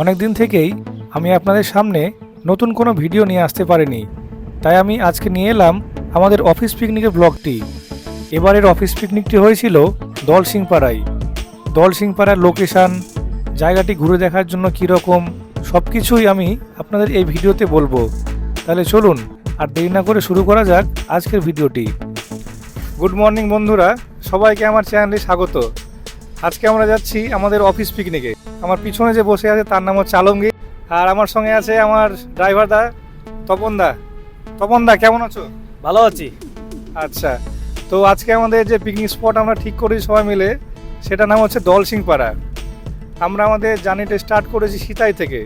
অনেক দিন থেকেই আমি আপনাদের সামনে নতুন কোনো ভিডিও নিয়ে আসতে পারিনি। তাই আমি আজকে নিয়ে এলাম আমাদের অফিস পিকনিকের ব্লগটি। এবারের অফিস পিকনিকটি হয়েছিল দলসিংপাড়ায়। দলসিংপাড়ার লোকেশান, জায়গাটি ঘুরে দেখার জন্য কীরকম সব কিছুই আমি আপনাদের এই ভিডিওতে বলব। তাহলে চলুন আর দেরি না করে শুরু করা যাক আজকের ভিডিওটি। গুড মর্নিং বন্ধুরা সবাইকে আমার চ্যানেলে স্বাগত। আজকে আমরা যাচ্ছি আমাদের অফিস পিকনিকে। আমার পিছনে যে বসে আছে তার নাম হচ্ছে আলমগীর আর আমার সঙ্গে আছে আমার ড্রাইভার দা তপন দা। তপন দা কেমন আছো? ভালো আছি। আচ্ছা তো আজকে আমাদের যে পিকনিক স্পট আমরা ঠিক করেছি সবাই মিলে সেটা নাম হচ্ছে দলসিংপাড়া। আমরা আমাদের জার্নিটা স্টার্ট করেছি সিতাই থেকে।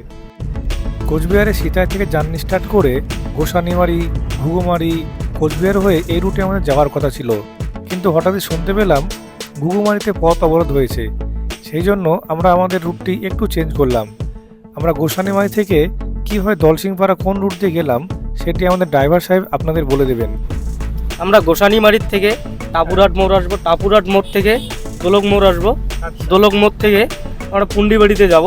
কোচবিহারে সিতাই থেকে জার্নি স্টার্ট করে গোসানিমারি ঘুঘুমারি কোচবিহার হয়ে এই রুটে আমাদের যাওয়ার কথা ছিল। কিন্তু হঠাৎই শুনতে পেলাম ঘুঘুমারিতে পথ অবরোধ হয়েছে। সেই জন্য আমরা আমাদের রুটটি একটু চেঞ্জ করলাম। আমরা গোসানিমারি থেকে কীভাবে দলসিংপাড়া কোন রুট দিয়ে গেলাম সেটি আমাদের ড্রাইভার সাহেব আপনাদের বলে দেবেন। আমরা গোসানিমারির থেকে টাপুরহাট মোড় আসব টাপুরহাট মোড় থেকে দোলক মোড় আসব। দোলক মোড় থেকে আমরা পুন্ডিবাড়িতে যাব।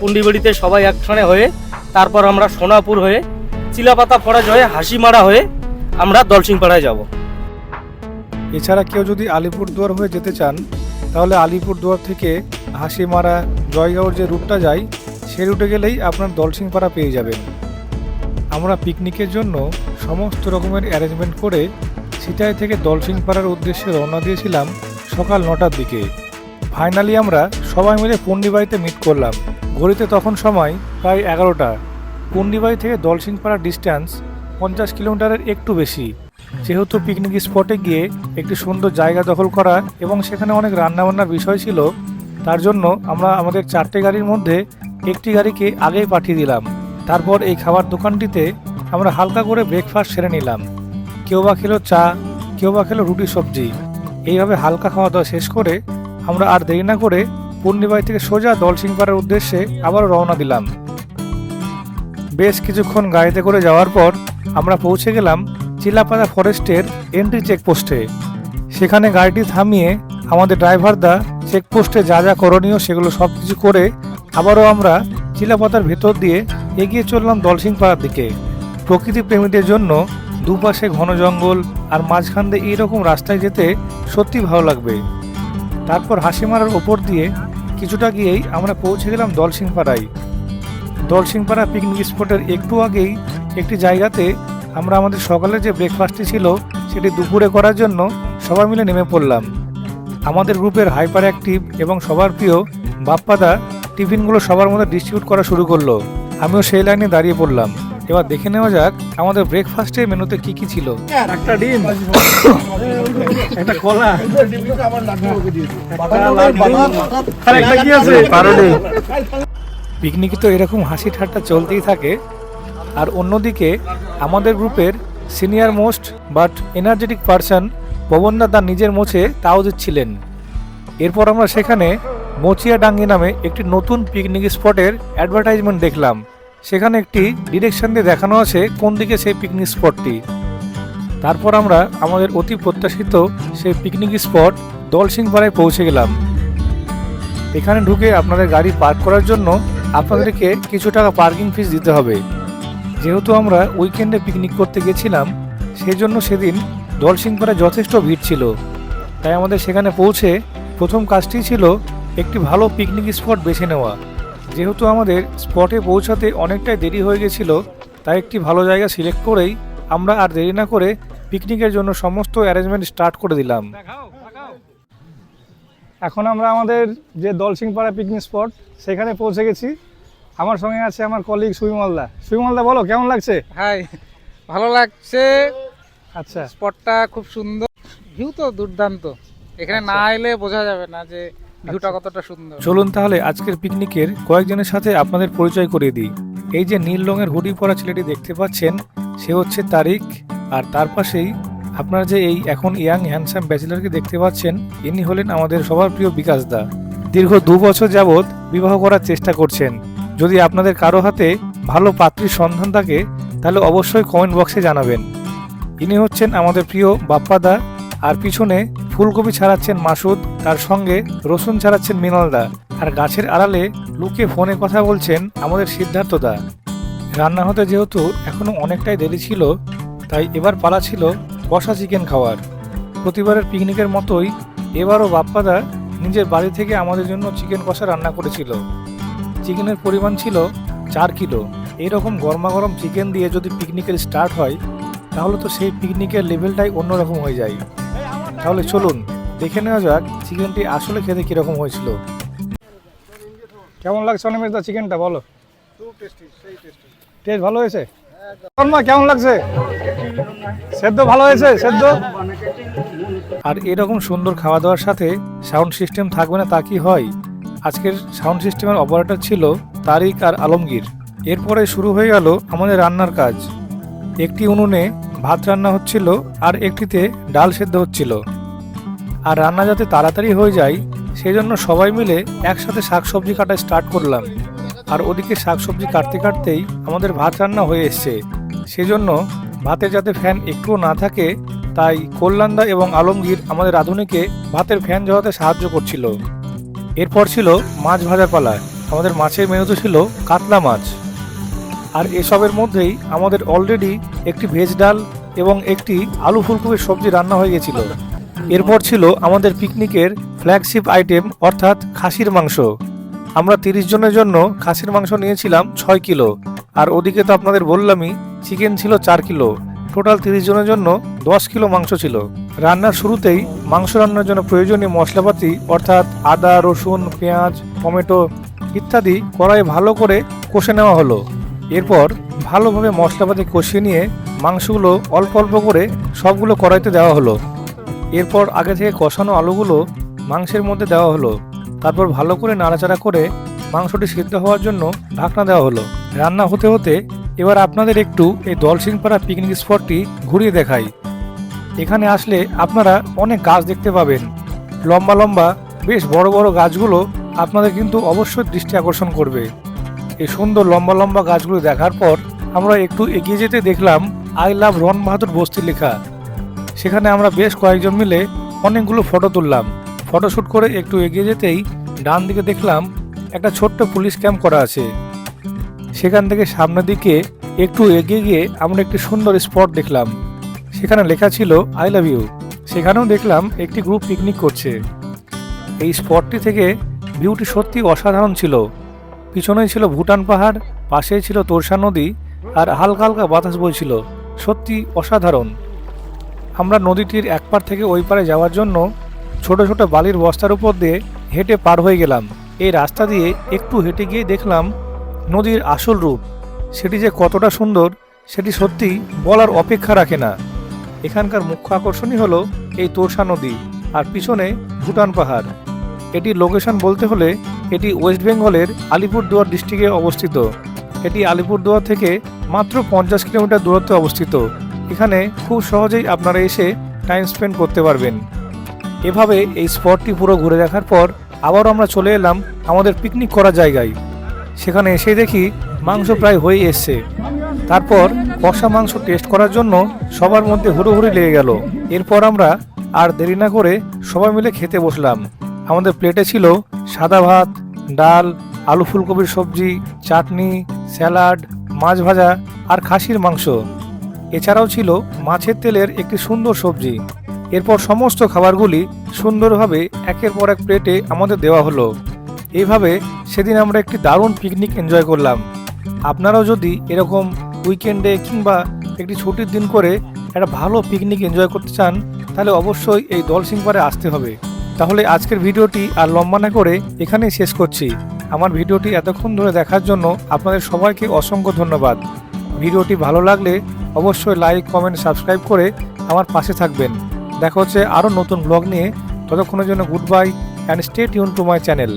পুন্ডিবাড়িতে সবাই একখানে হয়ে তারপর আমরা সোনাপুর হয়ে, চিলাপাতা ফরাজ হয়ে, হাসিমারা হয়ে আমরা দলসিংপাড়ায় যাব। এছাড়া কেউ যদি আলিপুরদুয়ার হয়ে যেতে চান, তাহলে আলিপুরদুয়ার থেকে হাসিমারা, জয়গাঁওর যে রুটটা যায় সেই রুটে গেলেই আপনার দলসিংপাড়া পেয়ে যাবেন। আমরা পিকনিকের জন্য সমস্ত রকমের অ্যারেঞ্জমেন্ট করে সিটাই থেকে দলসিংপাড়ার উদ্দেশ্যে রওনা দিয়েছিলাম সকাল নটার দিকে। ফাইনালি আমরা সবাই মিলে পন্ডিবাড়িতে মিট করলাম। ঘড়িতে তখন সময় প্রায় এগারোটা। পন্ডিবাড়ি থেকে দলসিংপাড়ার ডিস্ট্যান্স পঞ্চাশ কিলোমিটারের একটু বেশি। যেহেতু পিকনিক স্পটে গিয়ে একটি সুন্দর জায়গা দখল করা এবং সেখানে অনেক রান্নাবান্নার বিষয় ছিল, তার জন্য আমরা আমাদের চারটে গাড়ির মধ্যে একটি গাড়িকে আগেই পাঠিয়ে দিলাম। তারপর এই খাবার দোকানটিতে আমরা হালকা করে ব্রেকফাস্ট সেরে নিলাম। কেউ বা খেলো চা, কেউ বা খেলো রুটি সবজি। এইভাবে হালকা খাওয়া দাওয়া শেষ করে আমরা আর দেরি না করে পূর্ণিবাই থেকে সোজা দলসিংপাড়ার উদ্দেশ্যে আবারও রওনা দিলাম। বেশ কিছুক্ষণ গাড়িতে করে যাওয়ার পর আমরা পৌঁছে গেলাম চিলাপাড়া ফরেস্টের এন্ট্রি চেকপোস্টে সেখানে গাড়িটি থামিয়ে আমাদের ড্রাইভারদা চেকপোস্টে যা যা করণীয় সেগুলো সব কিছু করে আবারও আমরা চিলাপাতার ভেতর দিয়ে এগিয়ে চললাম দলসিংপাড়ার দিকে। প্রকৃতি প্রেমীদের জন্য দুপাশে ঘন জঙ্গল আর মাঝখান দিয়ে এইরকম রাস্তায় যেতে সত্যি ভালো লাগবে। তারপর হাসিমারার ওপর দিয়ে কিছুটা গিয়েই আমরা পৌঁছে গেলাম দলসিংপাড়ায়। দলসিংপাড়া পিকনিক স্পটের একটু আগেই একটি জায়গাতে আমরা আমাদের সকালে যে ব্রেকফাস্টটি ছিল, সেটি দুপুরে করার জন্য সবাই মিলে নেমে পড়লাম। আমাদের গ্রুপের হাইপার অ্যাক্টিভ এবং সবার প্রিয় বাপ্পাদা টিফিনগুলো সবার মধ্যে ডিস্ট্রিবিউট করা শুরু করল। আমিও সেই লাইনে দাঁড়িয়ে পড়লাম। এবার দেখে নেওয়া যাক আমাদের ব্রেকফাস্টে মেনুতে কি কি ছিল? একটা ডিম। একটা কলা। একটা কি আছে? পিকনিকে তো এরকম হাসি ঠাট্টা চলতেই থাকে। আর অন্যদিকে আমাদের গ্রুপের senior most but energetic person পবনদা তার নিজের মোছে তাও দিচ্ছিলেন এরপর আমরা সেখানে মোচিয়া ডাঙ্গি নামে একটি নতুন পিকনিক স্পটের অ্যাডভার্টাইজমেন্ট দেখলাম। সেখানে একটি ডিরেকশন দিয়ে দেখানো আছে কোন দিকে সেই পিকনিক স্পটটি তারপর আমরা আমাদের অতি প্রত্যাশিত সেই পিকনিক স্পট দলসিংপাড়ায় পৌঁছে গেলাম। এখানে ঢুকে আপনাদের গাড়ি পার্ক করার জন্য আপনাদেরকে কিছু টাকা পার্কিং ফিস দিতে হবে। যেহেতু আমরা উইকেন্ডে পিকনিক করতে গেছিলাম সেই জন্য সেদিন দলসিংপাড়ায় যথেষ্ট ভিড় ছিল। তাই আমাদের সেখানে পৌঁছে প্রথম কাজটি ছিল একটি ভালো পিকনিক স্পট বেছে নেওয়া। যেহেতু আমাদের স্পটে পৌঁছাতে অনেকটাই দেরি হয়ে গেছিল তাই একটি ভালো জায়গা সিলেক্ট করেই আমরা আর দেরি না করে পিকনিকের জন্য সমস্ত অ্যারেঞ্জমেন্ট স্টার্ট করে দিলাম। এখন আমরা আমাদের যে দলসিংপাড়া পিকনিক স্পট সেখানে পৌঁছে গেছি। আমার সঙ্গে আছে আমার কলিগ সুইমলদা সুইমলদা বলো কেমন লাগছে? হাই ভালো লাগছে। আচ্ছা। স্পটটা খুব সুন্দর। ভিউ তো দুর্দান্ত। এখানে না এলে বোঝা যাবে না যে ভিউটা কতটা সুন্দর। চলুন তাহলে আজকের পিকনিকের কয়েকজনের সাথে আপনাদের পরিচয় করিয়ে দিই। এই যে নীল রঙের হুডি পরা ছেলেটি দেখতে পাচ্ছেন, সে হচ্ছে তারিক। আর তার পাশেই আপনারা যে এই এখন ইয়াং, হ্যান্ডসাম ব্যাচেলারকে দেখতে পাচ্ছেন, ইনি হলেন আমাদের সবার প্রিয় বিকাশ দা। দীর্ঘ দু বছর যাবৎ বিবাহ করার চেষ্টা করছেন। যদি আপনাদের কারও হাতে ভালো পাত্রীর সন্ধান থাকে, তাহলে অবশ্যই কমেন্ট বক্সে জানাবেন। ইনি হচ্ছেন আমাদের প্রিয় বাপ্পাদা আর পিছনে ফুলকপি ছাড়াচ্ছেন মাসুদ, তার সঙ্গে রসুন ছাড়াচ্ছেন মিনালদা। আর গাছের আড়ালে লুকে ফোনে কথা বলছেন আমাদের সিদ্ধার্থদা। রান্না হতে যেহেতু এখনও অনেকটাই দেরি ছিল, তাই এবার পালা ছিল কষা চিকেন খাওয়ার। প্রতিবারের পিকনিকের মতোই এবারও বাপ্পাদা নিজের বাড়ি থেকে আমাদের জন্য চিকেন কষা রান্না করেছিল। চিকেনের পরিমাণ ছিল চার কিলো। এইরকম গরমা গরম চিকেন দিয়ে যদি পিকনিকের স্টার্ট হয়, তাহলে তো সেই পিকনিকের লেভেলটাই অন্যরকম হয়ে যায়। তাহলে চলুন দেখে নেওয়া যাক চিকেনটি আসলে খেতে কীরকম হয়েছিল। কেমন লাগছে অনিমেশ দা চিকেনটা বলো? টেস্ট ভালো হয়েছে? মা কেমন লাগছে? সেদ্ধ ভালো হয়েছে সেদ্ধ? আর এরকম সুন্দর খাওয়া দাওয়ার সাথে সাউন্ড সিস্টেম থাকবে না তা কি হয়? আজকের সাউন্ড সিস্টেমের অপারেটর ছিল তারিক আর আলমগীর। এরপরে শুরু হয়ে গেল আমাদের রান্নার কাজ। একটি উনুনে ভাত রান্না হচ্ছিল আর একটিতে ডাল সেদ্ধ হচ্ছিল। আর রান্না যাতে তাড়াতাড়ি হয়ে যায় সেই জন্য সবাই মিলে একসাথে শাকসবজি কাটা স্টার্ট করলাম। আর ওদিকে শাকসবজি কাটতে কাটতেই আমাদের ভাত রান্না হয়ে এসছে। সেজন্য ভাতে যাতে ফ্যান একটুও না থাকে, তাই কল্যাণদা এবং আলমগীর আমাদের রাঁধুনিকে ভাতের ফ্যান জ্বালাতে সাহায্য করছিল। এরপর ছিল মাছ ভাজা পালা। আমাদের মাছের মেনুতে ছিল কাতলা মাছ। আর এসবের মধ্যেই আমাদের অলরেডি একটি ভেজ ডাল এবং একটি আলু ফুলকপির সবজি রান্না হয়ে গেছিল। এরপর ছিল আমাদের পিকনিকের ফ্ল্যাগশিপ আইটেম অর্থাৎ খাসির মাংস। আমরা তিরিশ জনের জন্য খাসির মাংস নিয়েছিলাম ছয় কিলো। আর ওদিকে তো আপনাদের বললামই চিকেন ছিল চার কিলো। টোটাল তিরিশ জনের জন্য দশ কিলো মাংস ছিল। রান্নার শুরুতেই মাংস রান্নার জন্য প্রয়োজনীয় মশলাপাতি, অর্থাৎ আদা, রসুন, পেঁয়াজ, টমেটো ইত্যাদি কড়াই ভালো করে কষে নেওয়া হলো। এরপর ভালোভাবে মশলাপাতি কষিয়ে নিয়ে মাংসগুলো অল্প অল্প করে সবগুলো কড়াইতে দেওয়া হলো। এরপর আগে থেকে কষানো আলুগুলো মাংসের মধ্যে দেওয়া হলো। তারপর ভালো করে নাড়াচাড়া করে মাংসটি সিদ্ধ হওয়ার জন্য ঢাকনা দেওয়া হলো। রান্না হতে হতে এবার আপনাদের একটু এই দলসিংপাড়া পিকনিক স্পটটি ঘুরিয়ে দেখাই। এখানে আসলে আপনারা অনেক গাছ দেখতে পাবেন। লম্বা লম্বা, বেশ বড় বড় গাছগুলো আপনাদের কিন্তু অবশ্যই দৃষ্টি আকর্ষণ করবে। এই সুন্দর লম্বা লম্বা গাছগুলো দেখার পর আমরা একটু এগিয়ে যেতে দেখলাম আই লাভ রন বাহাদুর বস্তি লেখা। সেখানে আমরা বেশ কয়েকজন মিলে অনেকগুলো ফটো তুললাম। ফটোশ্যুট করে একটু এগিয়ে যেতেই ডান দিকে দেখলাম একটা ছোট্ট পুলিশ ক্যাম্প করা আছে। সেখান থেকে সামনের দিকে একটু এগিয়ে গিয়ে আমরা একটি সুন্দর স্পট দেখলাম। সেখানে লেখা ছিল, আই লাভ ইউ। সেখানেও দেখলাম একটি গ্রুপ পিকনিক করছে। এই স্পটটি থেকে ভিউটি সত্যি অসাধারণ ছিল। পিছনেই ছিল ভুটান পাহাড়, পাশেই ছিল তোরসা নদী আর হালকা হালকা বাতাস বইছিল। সত্যি অসাধারণ। আমরা নদীটির এক পার থেকে ওই পারে যাওয়ার জন্য ছোট ছোট বালির বস্তার উপর দিয়ে হেঁটে পার হয়ে গেলাম। এই রাস্তা দিয়ে একটু হেঁটে গিয়ে দেখলাম নদীর আসল রূপ। সেটি যে কতটা সুন্দর, সেটি সত্যি বলার অপেক্ষা রাখে না। এখানকার মুখ্য আকর্ষণই হলো এই তোরসা নদী আর পিছনে ভুটান পাহাড়। এটি লোকেশন বলতে হলে এটি ওয়েস্ট বেঙ্গলের আলিপুরদুয়ার ডিস্ট্রিক্টে অবস্থিত। এটি আলিপুরদুয়ার থেকে মাত্র পঞ্চাশ কিলোমিটার দূরত্বে অবস্থিত। এখানে খুব সহজেই আপনারা এসে টাইম স্পেন্ড করতে পারবেন। এভাবে এই স্পটটি পুরো ঘুরে দেখার পর আবারও আমরা চলে এলাম আমাদের পিকনিক করার জায়গায়। সেখানে এসে দেখি মাংস প্রায় হয়ে এসছে। তারপর কষা মাংস টেস্ট করার জন্য সবার মধ্যে হুড়োহুড়ি লেগে গেল। এরপর আমরা আর দেরি না করে সবাই মিলে খেতে বসলাম। আমাদের প্লেটে ছিল সাদা ভাত, ডাল, আলু ফুলকপির সবজি, চাটনি, স্যালাড, মাছ ভাজা আর খাসির মাংস। এছাড়াও ছিল মাছের তেলের একটি সুন্দর সবজি। এরপর সমস্ত খাবারগুলি সুন্দরভাবে একের পর এক প্লেটে আমাদের দেওয়া হলো। এইভাবে সেদিন আমরা একটি দারুণ পিকনিক এনজয় করলাম। আপনারাও যদি এরকম উইকেন্ডে কিংবা একটি ছুটির দিন করে একটা ভালো পিকনিক এনজয় করতে চান, তাহলে অবশ্যই এই দলসিংপাড়ে আসতে হবে। তাহলে আজকের ভিডিওটি আর লম্বা না করে এখানেই শেষ করছি। আমার ভিডিওটি এতক্ষণ ধরে দেখার জন্য আপনাদের সবাইকে অসংখ্য ধন্যবাদ। ভিডিওটি ভালো লাগলে অবশ্যই লাইক, কমেন্ট, সাবস্ক্রাইব করে আমার পাশে থাকবেন। দেখা হচ্ছে আরও নতুন ব্লগ নিয়ে। ততক্ষণের জন্য good bye and stay tune to my channel